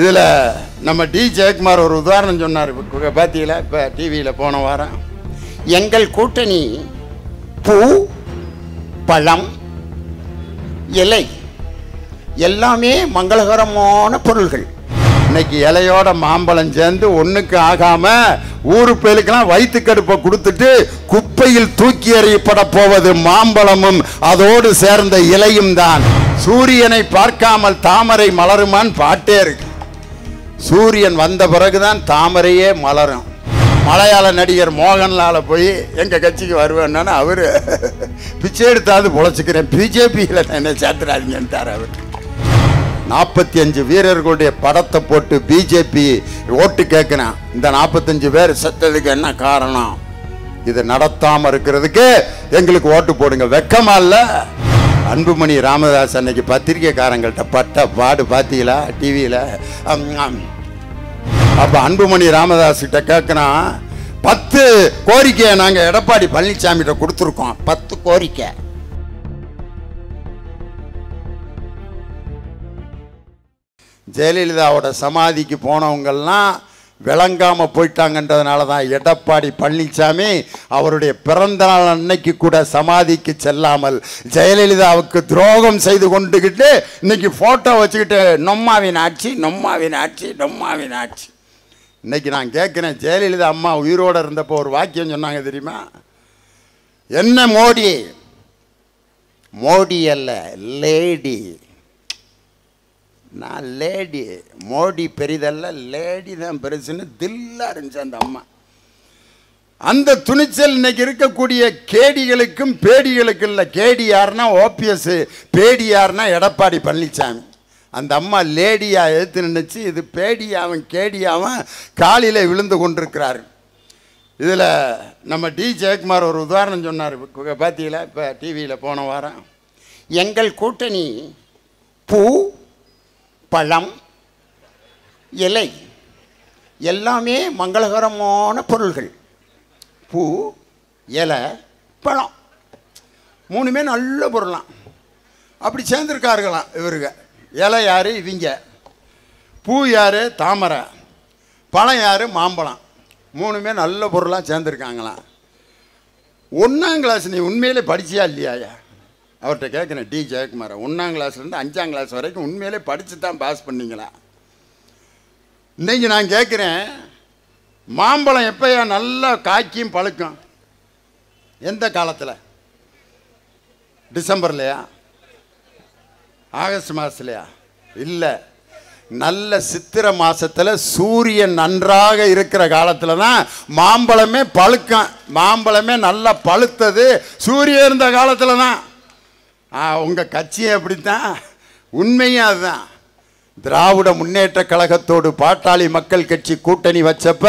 இதில் நம்ம டி. ஜெயக்குமார் ஒரு உதாரணம் சொன்னார். பார்த்தீங்களா இப்போ டிவியில் போன வாரம். எங்கள் கூட்டணி பூ பழம் இலை எல்லாமே மங்களகரமான பொருள்கள். இன்னைக்கு இலையோட மாம்பழம் சேர்ந்து ஒன்றுக்கு ஆகாம ஊரு பேருக்கெல்லாம் வயிற்றுக்கடுப்பை கொடுத்துட்டு குப்பையில் தூக்கி எறியப்பட போவது மாம்பழமும் அதோடு சேர்ந்த இலையும் தான். சூரியனை பார்க்காமல் தாமரை மலருமான் பாட்டே இருக்கு. சூரியன் வந்த பிறகுதான் தாமரையே மலரும். மலையாள நடிகர் மோகன்லால போய் எங்க கட்சிக்கு வருவேன்னு அவரு பிச்சை எடுத்தாவது பொழைச்சிக்கிறேன். பிஜேபியில் என்ன சேர்த்துறாதீங்கன்ட்டார் அவர். நாற்பத்தி அஞ்சு வீரர்களுடைய படத்தை போட்டு பிஜேபி ஓட்டு கேட்கிறேன். இந்த நாற்பத்தஞ்சு பேர் செத்ததுக்கு என்ன காரணம்? இது நடத்தாம இருக்கிறதுக்கு எங்களுக்கு ஓட்டு போடுங்க. வெக்கமா இல்ல? அன்புமணி ராமதாஸ் அன்னைக்கு பத்திரிகைக்காரங்கள்ட்ட பட்ட பாடு பார்த்தீங்களா டிவியில் அப்ப அன்புமணி ராமதாஸ் கிட்ட கேட்கணும் பத்து கோரிக்கையை நாங்க எடப்பாடி பழனிசாமிகிட்ட கொடுத்துருக்கோம். பத்து கோரிக்கை. ஜெயலலிதாவோட சமாதிக்கு போனவங்கள்லாம் விளங்காம போயிட்டாங்கன்றதுனால தான் எடப்பாடி பழனிசாமி அவருடைய பிறந்த நாள் அன்னைக்கு கூட சமாதிக்கு செல்லாமல் ஜெயலலிதாவுக்கு துரோகம் செய்து கொண்டுகிட்டு இன்னைக்கு ஃபோட்டோ வச்சுக்கிட்டு நொம்மாவின் ஆட்சி நொம்மாவின் ஆட்சி நொம்மாவின் ஆட்சி. இன்னைக்கு நான் கேட்குறேன் ஜெயலலிதா அம்மா உயிரோடு இருந்தப்போ ஒரு வாக்கியம் சொன்னாங்க தெரியுமா? என்ன மோடி? மோடி அல்ல லேடி. நான் லேடி. மோடி பெரிதல்ல லேடி தான் பெருசுன்னு தில்லா இருந்துச்சு அந்த அம்மா. அந்த துணிச்சல் இன்னைக்கு இருக்கக்கூடிய கேடிகளுக்கும் பேடிகளுக்கும் இல்லை. கேடி யாருன்னா ஓபிஎஸ் பேடி யாருன்னா எடப்பாடி பழனிசாமி அந்த அம்மா லேடியாக எடுத்து நின்றுச்சு இது பேடியாவும் கேடியாவும் காலையில் விழுந்து கொண்டிருக்கிறார். இதில் நம்ம டி ஜெயக்குமார் ஒரு உதாரணம் சொன்னார். பார்த்தியில் பார்த்தீங்களா இப்போ டிவியில் போன வாரம். எங்கள் கூட்டணி பூ பழம் இலை எல்லாமே மங்களகரமான பொருள்கள். பூ இலை பழம். மூணுமே நல்ல பொருளாம் அப்படி சேர்ந்துருக்காருங்களாம் இவருங்க இலை யார்? இவங்க. பூ யார்? தாமரை. பழம் யார்? மாம்பழம். மூணுமே நல்ல பொருளாக சேர்ந்துருக்காங்களாம். ஒன்றாம் கிளாஸ் நீ உண்மையிலே படிச்சியா இல்லையாயா? அவர்கிட்ட கேட்குறேன் டி. ஜெயக்குமார் ஒன்றாம் கிளாஸ்லேருந்து அஞ்சாம் கிளாஸ் வரைக்கும் உண்மையிலே படித்து தான் பாஸ் பண்ணீங்களா? இன்றைக்கி நான் கேட்குறேன் மாம்பழம் எப்போயா நல்லா காய்க்கும் பழுக்கும்? எந்த காலத்தில்? டிசம்பர்லையா? ஆகஸ்ட் மாதத்துலையா இல்லை. நல்ல சித்திரை மாதத்தில் சூரியன் நன்றாக இருக்கிற காலத்தில் தான் மாம்பழமே பழுக்கம். மாம்பழமே நல்லா பழுத்தது. சூரியன் இருந்த காலத்தில் தான் உங்கள் கட்சியை கட்சியும் அப்படித்தான். உண்மையும் அதுதான். திராவிட முன்னேற்ற கழகத்தோடு பாட்டாளி மக்கள் கட்சி கூட்டணி வச்சப்ப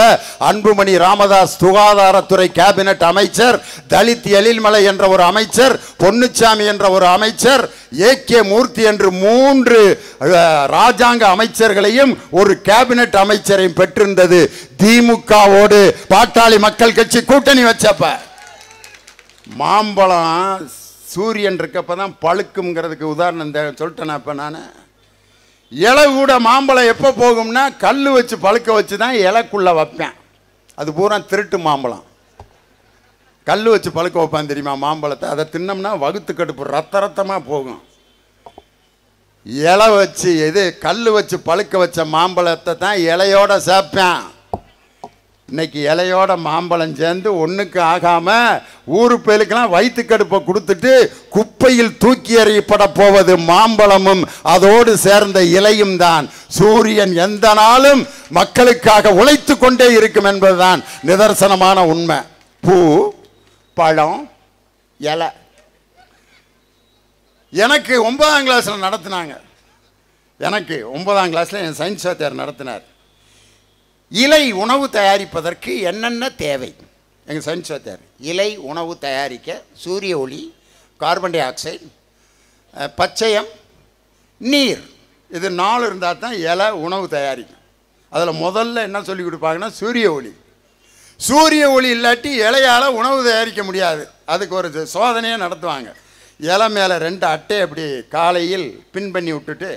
அன்புமணி ராமதாஸ் சுகாதாரத்துறை கேபினட் அமைச்சர் தலித் எழில்மலை என்ற ஒரு அமைச்சர் பொன்னுச்சாமி என்ற ஒரு அமைச்சர் ஏ கே மூர்த்தி என்று மூன்று ராஜாங்க அமைச்சர்களையும் ஒரு கேபினட் அமைச்சரையும் பெற்றிருந்தது. திமுகவோடு பாட்டாளி மக்கள் கட்சி கூட்டணி வச்சப்ப. மாம்பழம் சூரியன் இருக்கப்ப தான் பழுக்குங்கிறதுக்கு உதாரணம் சொல்லிட்டேன் அப்போ நான்? இலை கூட மாம்பழம் எப்போ போகும்னா கல் வச்சு பழுக்க வச்சு தான் இலைக்குள்ளே வைப்பேன். அது பூரா திருட்டு மாம்பழம். கல் வச்சு பழுக்க வைப்பான் தெரியுமா மாம்பழத்தை? அதை தின்னோம்னா வகுத்து கடுப்பு ரத்த ரத்தமாக போகும். இலை வச்சு எது? கல் வச்சு பழுக்க வச்ச மாம்பழத்தை தான் இலையோட சேர்ப்பேன். இன்னைக்கு இலையோட மாம்பழம் சேர்ந்து ஒன்றுக்கு ஆகாமல் ஊரு பேருக்கெல்லாம் வயிற்றுக்கடுப்பை கொடுத்துட்டு குப்பையில் தூக்கி எறியப்பட போவது மாம்பழமும் அதோடு சேர்ந்த இலையும் தான். சூரியன் எந்த நாளும் மக்களுக்காக உழைத்து கொண்டே இருக்கும் என்பதுதான் நிதர்சனமான உண்மை. பூ பழம் இலை. எனக்கு ஒன்பதாம் கிளாஸில் நடத்தினாங்க. எனக்கு ஒன்பதாம் கிளாஸில் என் சயின்ஸ் வாத்தியார் நடத்தினார். இலை உணவு தயாரிப்பதற்கு என்னென்ன தேவை? எங்கள் சயின்ஸ் தேவை இலை உணவு தயாரிக்க சூரிய ஒளி கார்பன் டை ஆக்சைடு பச்சையம் நீர். இது நாலு இருந்தால் தான் இலை உணவு தயாரிக்கும். அதில் முதல்ல என்ன சொல்லி கொடுப்பாங்கன்னா சூரிய ஒளி. சூரிய ஒளி இல்லாட்டி இலையால் உணவு தயாரிக்க முடியாது. அதுக்கு ஒரு சோதனையை நடத்துவாங்க. இலை மேலே ரெண்டு அட்டை அப்படி காலையில் பின் பண்ணி விட்டுட்டு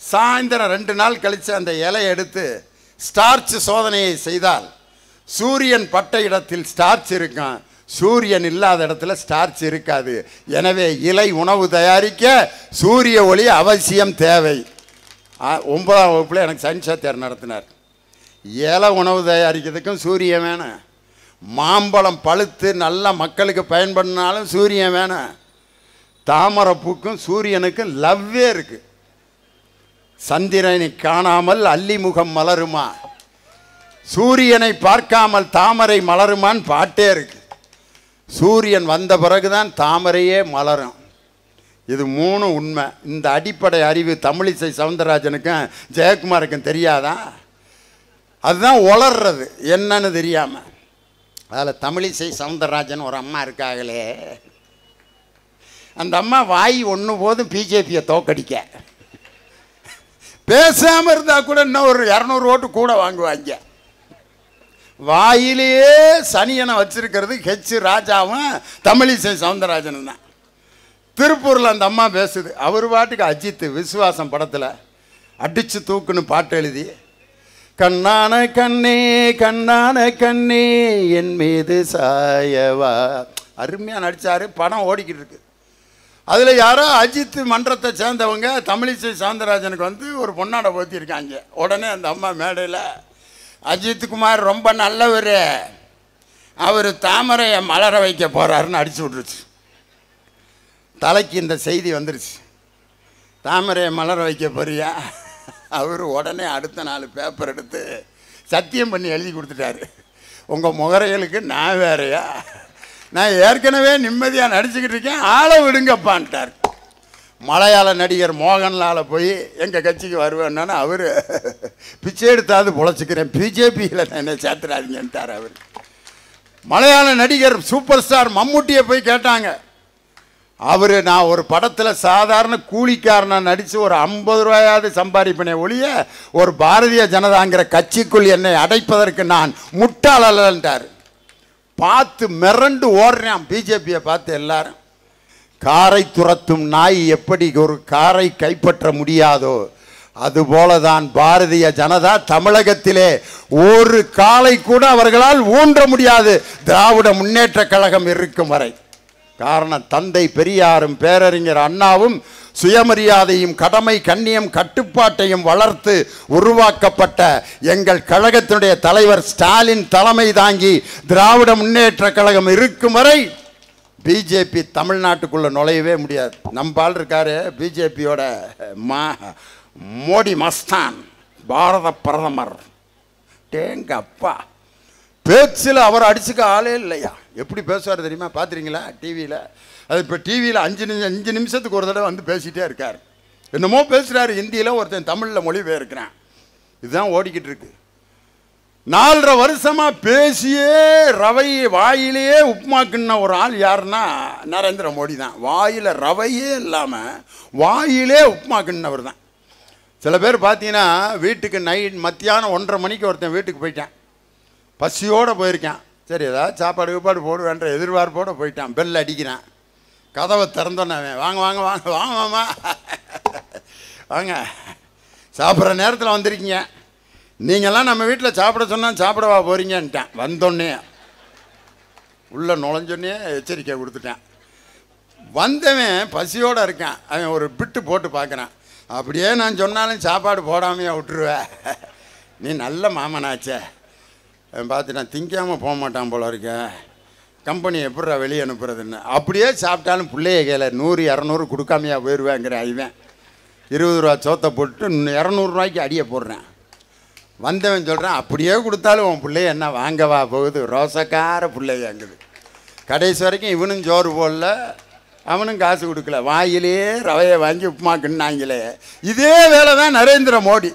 சாயந்தரம் ரெண்டு நாள் கழித்து அந்த இலையை எடுத்து ஸ்டார்ச் சோதனையை செய்தால் சூரியன் பட்ட இடத்தில் ஸ்டார்ச் இருக்கும் சூரியன் இல்லாத இடத்துல ஸ்டார்ச் இருக்காது. எனவே இலை உணவு தயாரிக்க சூரிய ஒளி அவசியம் தேவை. ஒன்பதாம் வகுப்பில் எனக்கு சயின்ஸ் வாத்தியார் நடத்தினார். இலை உணவு தயாரிக்கிறதுக்கும் சூரியன் வேணும். மாம்பழம் பழுத்து நல்லா மக்களுக்கு பயன்படுனாலும் சூரியன் வேணும். தாமரைப்பூக்கும் சூரியனுக்கும் லவ்வே இருக்குது சந்திரனை காணாமல் அல்லிமுகம் மலருமா? சூரியனை பார்க்காமல் தாமரை மலருமான்னு பாட்டே இருக்கு. சூரியன் வந்த பிறகுதான் தாமரையே மலரும். இது மூணு உண்மை. இந்த அடிப்படை அறிவு தமிழிசை சவுந்தரராஜனுக்கும் ஜெயக்குமாருக்கும் தெரியாதா? அதுதான் உளர்றது. என்னன்னு தெரியாமல் அதில் தமிழிசை சவுந்தரராஜன் ஒரு அம்மா இருக்காங்களே. அந்த அம்மா வாய் ஒன்று போதும் பிஜேபியை தோக்கடிக்க. பேசாமல் இருந்தால் கூட இன்னும் ஒரு இரநூறு ஓட்டு கூட வாங்குவாங்க. வாயிலேயே சனியனை வச்சிருக்கிறது ஹெச் ராஜாவும் தமிழிசை சவுந்தரராஜனும் தான். திருப்பூரில் அந்த அம்மா பேசுது. அவர் பாட்டுக்கு அஜித் விசுவாசம் படத்தில் அடிச்சு தூக்குன்னு பாட்டு எழுதி கண்ணான கண்ணே கண்ணான கண்ணே என் மீது சாயவா. அருமையாக நடித்தார் படம் ஓடிக்கிட்டு இருக்கு. அதில் யாரோ அஜித் மன்றத்தை சேர்ந்தவங்க தமிழிசை சவுந்தரராஜனுக்கு வந்து ஒரு பொன்னாடை போத்திருக்காங்க. உடனே அந்த அம்மா மேடையில் அஜித்குமார் ரொம்ப நல்லவர். அவர் தாமரையை மலர வைக்க போகிறாருன்னு அடிச்சு விட்ருச்சு தலைக்கு இந்த செய்தி வந்துருச்சு. தாமரையை மலர வைக்க போறியா? அவர் உடனே அடுத்த நாள் பேப்பர் எடுத்து சத்தியம் பண்ணி எழுதி கொடுத்துட்டாரு. உங்கள் முகரைகளுக்கு நான் வேறையா? நான் ஏற்கனவே நிம்மதியாக நடிச்சுக்கிட்டு இருக்கேன். ஆளை விடுங்கப்பான்ட்டார். மலையாள நடிகர் மோகன்லால போய் எங்கள் கட்சிக்கு வருவேன்னா அவர் பிச்சை எடுத்தாவது பொழைச்சிக்கிறேன். பிஜேபியில் என்னை சேர்த்துறாதீங்கன்ட்டார் அவர். மலையாள நடிகர் சூப்பர் ஸ்டார் மம்முட்டியை போய் கேட்டாங்க. அவர் நான் ஒரு படத்தில் சாதாரண கூலிக்காரனை நடித்து ஒரு ஐம்பது ரூபாயாவது சம்பாதிப்பனே ஒழிய ஒரு பாரதிய ஜனதாங்கிற கட்சிக்குள் என்னை அடைப்பதற்கு நான் முட்டாளன்ட்டார் பார்த்து மிரண்டு ஓடுறான் பிஜேபியை பார்த்து எல்லாரும். காரை துரத்தும் நாய் எப்படி ஒரு காரை கைப்பற்ற முடியாதோ அதுபோல தான் பாரதிய ஜனதா தமிழகத்திலே ஒரு காலை கூட அவர்களால் ஊன்ற முடியாது. திராவிட முன்னேற்ற கழகம் இருக்கும் வரை. காரணம் தந்தை பெரியாரும் பேரறிஞர் அண்ணாவும் சுயமரியாதையும் கடமை கண்ணியம் கட்டுப்பாட்டையும் வளர்த்து உருவாக்கப்பட்ட எங்கள் கழகத்தினுடைய தலைவர் ஸ்டாலின் தலைமை தாங்கி திராவிட முன்னேற்ற கழகம் இருக்கும் வரை பிஜேபி தமிழ்நாட்டுக்குள்ளே நுழையவே முடியாது. நம்பால் இருக்காரு பிஜேபியோட மா மோடி மஸ்தான் பாரத பிரதமர். டேங்கப்பா. பேச்சில் அவர் அடிச்சுக்க ஆளே இல்லையா? எப்படி பேசுவார் தெரியுமா? பார்த்துறீங்களா டிவியில் அது இப்போ டிவியில் அஞ்சு நிமிஷம் அஞ்சு நிமிஷத்துக்கு ஒரு தடவை வந்து பேசிகிட்டே இருக்கார். என்னமோ பேசுகிறாரு ஹிந்தியில் ஒருத்தன் தமிழில் மொழிபெயர்க்கிறான். இதுதான் ஓடிக்கிட்டு இருக்கு. நாலரை வருஷமாக பேசியே ரவை வாயிலேயே உப்புமாக்குன்ன ஒரு ஆள் யாருன்னா நரேந்திர மோடி தான். வாயில் ரவையே இல்லாமல் வாயிலே உப்புமாக்குன்னவர் தான். சில பேர் பார்த்தீங்கன்னா வீட்டுக்கு நைட் மத்தியானம் ஒன்றரை மணிக்கு ஒருத்தன் வீட்டுக்கு போயிட்டான். பசியோடு போயிருக்கான். சரி ஏதாவது சாப்பாடு கீப்பாடு போடுவேன்ற எதிர்பார்ப்போடு போயிட்டான். பெல் அடிக்கிறான். கதவை திறந்தோன்னே அவன் வாங்க வாங்க வாங்க வாங்க மாமா. வாங்க. சாப்பிட்ற நேரத்தில் வந்திருக்கீங்க. நீங்கள்லாம் நம்ம வீட்டில் சாப்பிட சொன்னால் சாப்பிடவா போகிறீங்கன்ட்டான் வந்தோடனே உள்ளே நுழைஞ்சோடனே எச்சரிக்கை கொடுத்துட்டேன். வந்தவன் பசியோடு இருக்கான். அவன் ஒரு பிட்டு போட்டு பார்க்குறான். அப்படியே நான் சொன்னாலும் சாப்பாடு போடாமையே விட்டுருவேன் நீ நல்ல மாமனாச்சே. அவன் பார்த்து நான் திங்காமல் போக மாட்டான் போல இருக்க. கம்பெனி எப்படிடா வெளியே அனுப்புறதுன்னு? அப்படியே சாப்பிட்டாலும் பிள்ளைய கையில் நூறு இரநூறு கொடுக்காமையாக போயிடுவேங்கிற இவன். இருபது ரூபா சோத்தை போட்டு இரநூறுவாய்க்கு அடியை போடுறேன். வந்தவன் சொல்கிறான் அப்படியே கொடுத்தாலும் உன் பிள்ளைய என்ன வாங்கவா போகுது? ரோசக்கார பிள்ளையாங்குது கடைசி வரைக்கும் இவனும் சோறு போடல அவனும் காசு கொடுக்கல. வாயிலே ரவையை வாங்கி உப்புமா கிண்ணாங்களே இதே வேலை தான் நரேந்திர மோடி.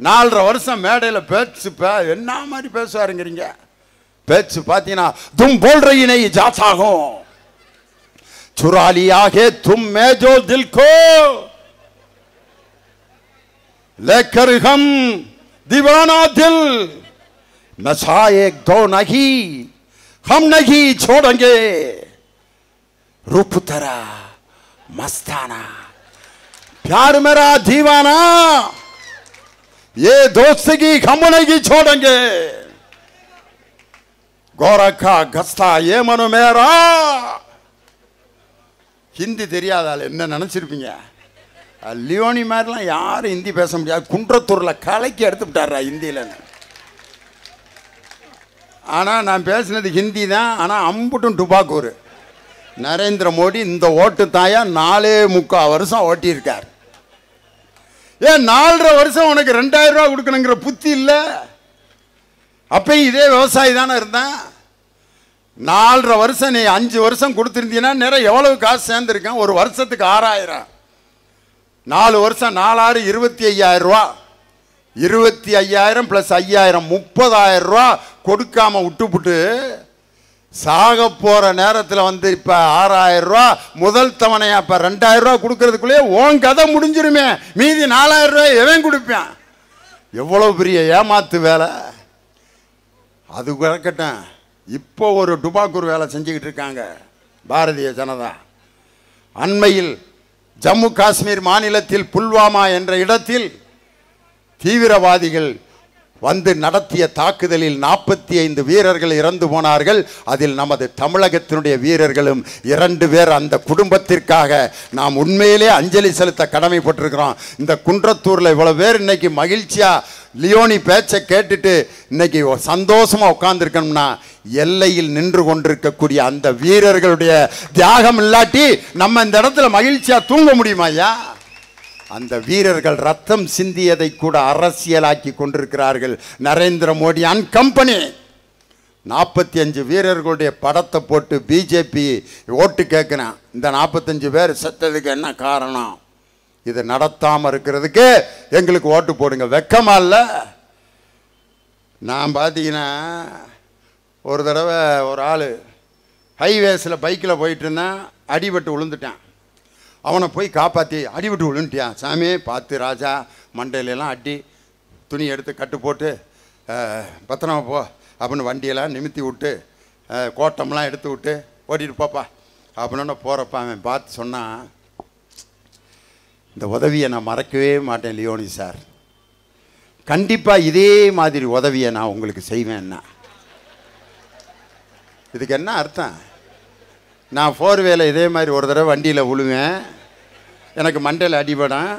நாலரை வருஷம் மேடையில் பேச்சு என்ன மாதிரி பேசுவாருங்கிறீங்க? பேச்சு பார்த்தீங்கன்னா தும் போல் ரயினை ஜாத்தாகும் சுராலியாக தும் மேஜோ தில்கோ. लेकरहम दीवाना दिल नशा एक दो நகி हम नहीं छोड़ेंगे रूप तेरा मस्ताना प्यार मेरा ये दोस्त की खमने की छोड़ेंगे கோரக்கா கஸ்தா ஏ மனு மேரா ஹிந்தி தெரியாதால என்ன நினச்சிருப்பீங்க அஹ் லியோனி மாதிரிலாம் யாரும் ஹிந்தி பேச முடியாது குன்றத்தூரில் கலைக்கு எடுத்து விட்டாரா ஹிந்தியில் ஆனால் நான் பேசுனது ஹிந்தி தான் ஆனால் அம்புட்டும் டுபாக்கூர் நரேந்திர மோடி இந்த ஓட்டு தாயா நாலே முக்கால் வருஷம் ஓட்டியிருக்கார் ஏன் நாலரை வருஷம் உனக்கு ரெண்டாயிரம் ரூபா கொடுக்கணுங்கிற புத்தி இல்லை? அப்பயும் இதே விவசாயி தானே இருந்தேன். நாலரை வருஷம் நீ அஞ்சு வருஷம் கொடுத்துருந்தீங்கன்னா நேரம் எவ்வளவு காசு சேர்ந்துருக்கேன்? ஒரு வருஷத்துக்கு ஆறாயிரம். நாலு வருஷம் நாலாறு இருபத்தி ஐயாயிரம் ரூபா. இருபத்தி ஐயாயிரம் ப்ளஸ் ஐயாயிரம் முப்பதாயிரம் ரூபா கொடுக்காம விட்டுப்புட்டு சாக போகிற நேரத்தில் வந்து இப்போ ஆறாயிரம் ரூபா முதல் தவணையாக இப்போ ரெண்டாயிரம் ரூபா கொடுக்கறதுக்குள்ளேயே உன் கதை முடிஞ்சிருமே. மீதி நாலாயிரம் ரூபாய் எவன் கொடுப்பேன்? எவ்வளோ பெரிய ஏமாத்து வேலை? அது கிடக்கட்டும் இப்போ ஒரு டுபாக்கூர் வேலை செஞ்சுக்கிட்டு இருக்காங்க பாரதிய ஜனதா. அண்மையில் ஜம்மு காஷ்மீர் மாநிலத்தில் புல்வாமா என்ற இடத்தில் தீவிரவாதிகள் வந்து நடத்திய தாக்குதலில் நாற்பத்தி ஐந்து வீரர்கள் இறந்து போனார்கள். அதில் நமது தமிழகத்தினுடைய வீரர்களும் இரண்டு பேர் அந்த குடும்பத்திற்காக நாம் உண்மையிலே அஞ்சலி செலுத்த கடமைப்பட்டிருக்கிறோம் இந்த குன்றத்தூரில் இவ்வளோ பேர் இன்னைக்கு மகிழ்ச்சியாக லியோனி பேச்சை கேட்டுட்டு இன்னைக்கு சந்தோஷமாக உட்காந்துருக்கணும்னா எல்லையில் நின்று கொண்டிருக்கக்கூடிய அந்த வீரர்களுடைய தியாகம் இல்லாட்டி நம்ம இந்த இடத்துல மகிழ்ச்சியாக தூங்க முடியுமா ஐயா? அந்த வீரர்கள் ரத்தம் சிந்தியதை கூட அரசியலாக்கி கொண்டிருக்கிறார்கள். நரேந்திர மோடி அண்ட் கம்பெனி நாற்பத்தி அஞ்சு வீரர்களுடைய படத்தை போட்டு பிஜேபி ஓட்டு கேட்குறேன் இந்த நாற்பத்தஞ்சு பேர் செத்ததுக்கு என்ன காரணம்? இது நடத்தாமல் இருக்கிறதுக்கு எங்களுக்கு ஓட்டு போடுங்க. வெக்கமா இல்லை? நான் பார்த்தீங்கன்னா ஒரு தடவை ஒரு ஆள் ஹைவேஸில் பைக்கில் போயிட்டு இருந்தேன். அடிபட்டு விழுந்துட்டேன். அவனை போய் காப்பாற்றி அடிபட்டு விழுந்துட்டியான் சாமி பார்த்து ராஜா மண்டையிலலாம் அடி துணி எடுத்து கட்டு போட்டு பத்திரமா போ அப்படின்னு வண்டியெல்லாம் நிமித்தி விட்டு கோட்டம்லாம் எடுத்து விட்டு ஓட்டிட்டு போப்பா. அப்படின்னு போகிறப்ப அவன் பார்த்து சொன்னான் இந்த உதவியை நான் மறக்கவே மாட்டேன் லியோனி சார். கண்டிப்பாக இதே மாதிரி உதவியை நான் உங்களுக்கு செய்வேன்னா. இதுக்கு என்ன அர்த்தம்? நான் ஃபோர் வேலை இதே மாதிரி ஒரு தடவை வண்டியில் விழுவேன் எனக்கு மண்டையில் அடிபடும்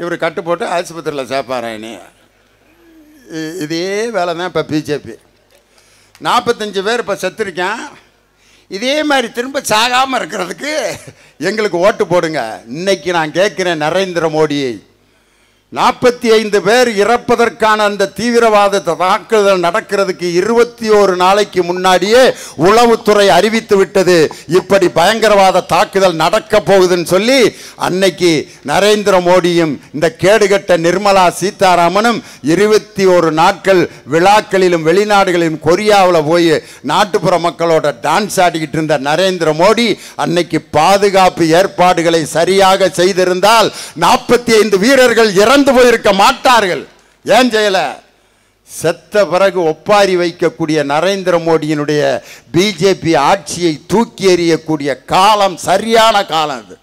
இவர் கட்டு போட்டு ஆஸ்பத்திரியில் சேர்ப்பாரேன்னு இதே வேலை தான் இப்போ பிஜேபி. நாற்பத்தஞ்சு பேர் இப்போ செத்துருக்கேன். இதே மாதிரி திரும்ப சாகாமல் இருக்கிறதுக்கு எங்களுக்கு ஓட்டு போடுங்க. இன்னைக்கு நான் கேட்குறேன் நரேந்திர மோடியை. நாற்பத்தி ஐந்து பேர் இறப்பதற்கான அந்த தீவிரவாத தாக்குதல் நடக்கிறதுக்கு இருபத்தி ஒரு நாளைக்கு முன்னாடியே உளவுத்துறை அறிவித்து விட்டது. இப்படி பயங்கரவாத தாக்குதல் நடக்க போகுதுன்னு சொல்லி அன்னைக்கு நரேந்திர மோடியும் இந்த கேடுகட்ட நிர்மலா சீதாராமனும் இருபத்தி ஒரு நாட்கள் விழாக்களிலும் வெளிநாடுகளிலும் கொரியாவில் போய் நாட்டுப்புற மக்களோட டான்ஸ் ஆடிக்கிட்டு இருந்த நரேந்திர மோடி அன்னைக்கு பாதுகாப்பு ஏற்பாடுகளை சரியாக செய்திருந்தால் நாற்பத்தி ஐந்து வீரர்கள் இறந்து போயிருக்க மாட்டார்கள். ஏன் செய்யல செத்த பிறகு ஒப்பாரி வைக்கக்கூடிய நரேந்திர மோடியினுடைய பிஜேபி ஆட்சியை தூக்கி எறியக்கூடிய காலம் சரியான காலம் அது.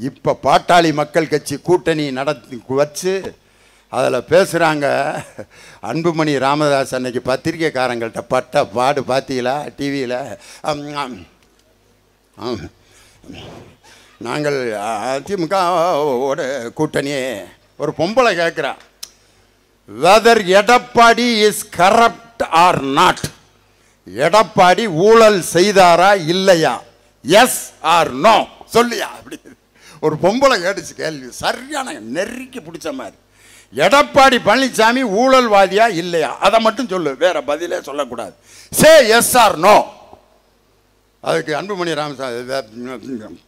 இப்போ பாட்டாளி மக்கள் கட்சி கூட்டணி நடத்தி வச்சு அதில் பேசுகிறாங்க அன்புமணி ராமதாஸ் அன்னைக்கு பத்திரிக்கைக்காரங்கள்ட்ட பட்ட பாடு பார்த்தீங்களா டிவியில் நாங்கள் அதிமுக கூட்டணியே ஒரு பொம்பளை கேட்குறா whether Edappadi is corrupt or not Edappadi ஊழல் செய்தாரா இல்லையா? எஸ் ஆர் நோ சொல்லியா அப்படி. ஒரு பொம்பளை கேட்டுச்சு கேள்வி சரியான நெருக்கி பிடிச்ச மாதிரி. எடப்பாடி பழனிசாமி ஊழல்வாதியா இல்லையா? அதை மட்டும் சொல்லு வேற பதிலே சொல்லக்கூடாது. சே எஸ் ஆர் நோ அதுக்கு அன்புமணி ராமசாமி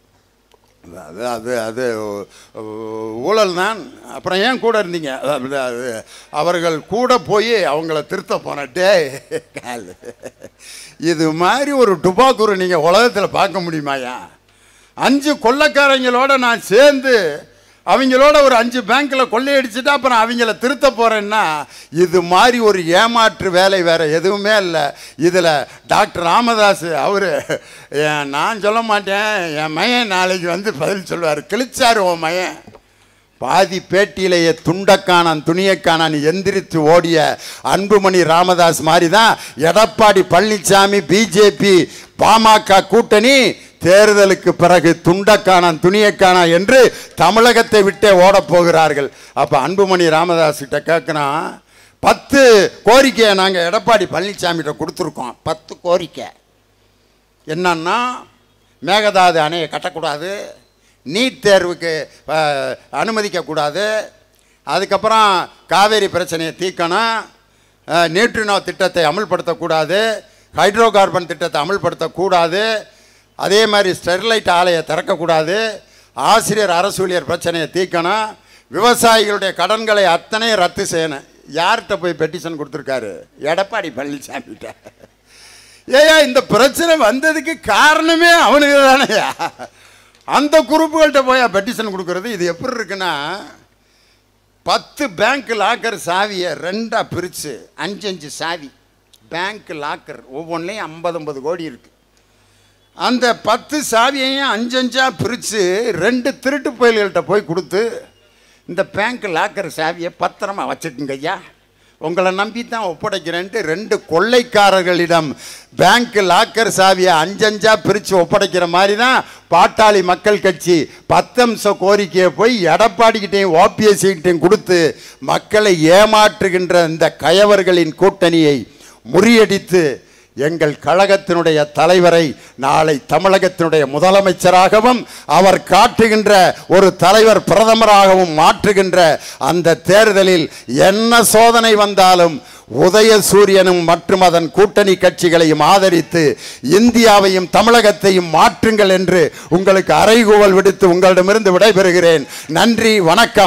அது அது அது ஊழல் தான் அப்புறம் ஏன் கூட இருந்தீங்க? அது அது அவர்கள் கூட போய் அவங்கள திருத்த போனட்டே கால். இது மாதிரி ஒரு டுபாக்கூரை நீங்கள் உலகத்தில் பார்க்க முடியுமாயா அஞ்சு கொள்ளக்காரங்களோட நான் சேர்ந்து அவங்களோட ஒரு அஞ்சு பேங்க்கில் கொள்ளையடிச்சுட்டு அப்புறம் அவங்கள திருத்த போகிறேன்னா இது மாதிரி ஒரு ஏமாற்று வேலை வேறு எதுவுமே இல்லை. இதில் டாக்டர் ராமதாஸ் அவர் நான் சொல்ல மாட்டேன். என் மையன் நாளைக்கு வந்து பதில் சொல்லுவார். கிழிச்சார் உன் மையன் பாதி பேட்டியிலேயே துண்டக்கானான் துணியக்கானான் எந்திரித்து ஓடிய அன்புமணி ராமதாஸ் மாதிரி தான் எடப்பாடி பழனிசாமி பிஜேபி பாமக கூட்டணி தேர்தலுக்கு பிறகு துண்டக்கானான் துணியக்கானா என்று தமிழகத்தை விட்டே ஓடப்போகிறார்கள் அப்போ அன்புமணி ராமதாஸ் கிட்ட கேட்கணும் பத்து கோரிக்கையை நாங்கள் எடப்பாடி பழனிசாமிகிட்ட கொடுத்துருக்கோம். பத்து கோரிக்கை. என்னன்னா மேகதாது அணையை கட்டக்கூடாது நீட் தேர்வுக்கு அனுமதிக்கக்கூடாது அதுக்கப்புறம் காவேரி பிரச்சனையை தீர்க்கணும் நியூட்ரினோ திட்டத்தை அமல்படுத்தக்கூடாது ஹைட்ரோ கார்பன் திட்டத்தை அமல்படுத்தக்கூடாது அதே மாதிரி ஸ்டெர்லைட் ஆலையை திறக்கக்கூடாது. ஆசிரியர் அரசூழியர் பிரச்சனையை தீர்க்கணும். விவசாயிகளுடைய கடன்களை அத்தனையும் ரத்து செய்யணும். யார்கிட்ட போய் பெட்டிஷன் கொடுத்துருக்காரு? எடப்பாடி பழனிசாமிகிட்ட. ஏயா இந்த பிரச்சனை வந்ததுக்கு காரணமே அவனுக்கு தானேயா? அந்த குரூப்புகள்கிட்ட போய் பெட்டிஷன் கொடுக்குறது? இது எப்படி இருக்குன்னா பத்து பேங்க் லாக்கர் சாவியை ரெண்டாக பிரித்து அஞ்சு அஞ்சு சாவி. பேங்க் லாக்கர் ஒவ்வொன்றிலையும் ஐம்பது ஐம்பது கோடி இருக்குது அந்த பத்து சாவியையும் அஞ்சஞ்சா பிரித்து ரெண்டு திருட்டு புயல்கள்கிட்ட போய் கொடுத்து இந்த பேங்க் லாக்கர் சாவியை பத்திரமா வச்சுக்குங்க ஐயா. உங்களை நம்பி தான் ஒப்படைக்கிறேன்ட்டு ரெண்டு கொள்ளைக்காரர்களிடம் பேங்க் லாக்கர் சாவியை அஞ்சஞ்சா பிரித்து ஒப்படைக்கிற மாதிரி தான் பாட்டாளி மக்கள் கட்சி பத்தம்ச கோரிக்கையை போய் எடப்பாடிக்கிட்டையும் ஓபிஎஸ்கிட்டையும் கொடுத்து மக்களை ஏமாற்றுகின்ற இந்த கயவர்களின் கூட்டணியை முறியடித்து எங்கள் கழகத்தினுடைய தலைவரை நாளை தமிழகத்தினுடைய முதலமைச்சராகவும் அவர் காட்டுகின்ற ஒரு தலைவர் பிரதமராகவும் மாற்றுகின்ற அந்த தேர்தலில் என்ன சோதனை வந்தாலும் உதயசூரியனும் மற்றும் அதன் கூட்டணி கட்சிகளையும் ஆதரித்து இந்தியாவையும் தமிழகத்தையும் மாற்றுங்கள் என்று உங்களுக்கு அறைகூவல் விடுத்து உங்களிடமிருந்து விடைபெறுகிறேன். நன்றி வணக்கம்.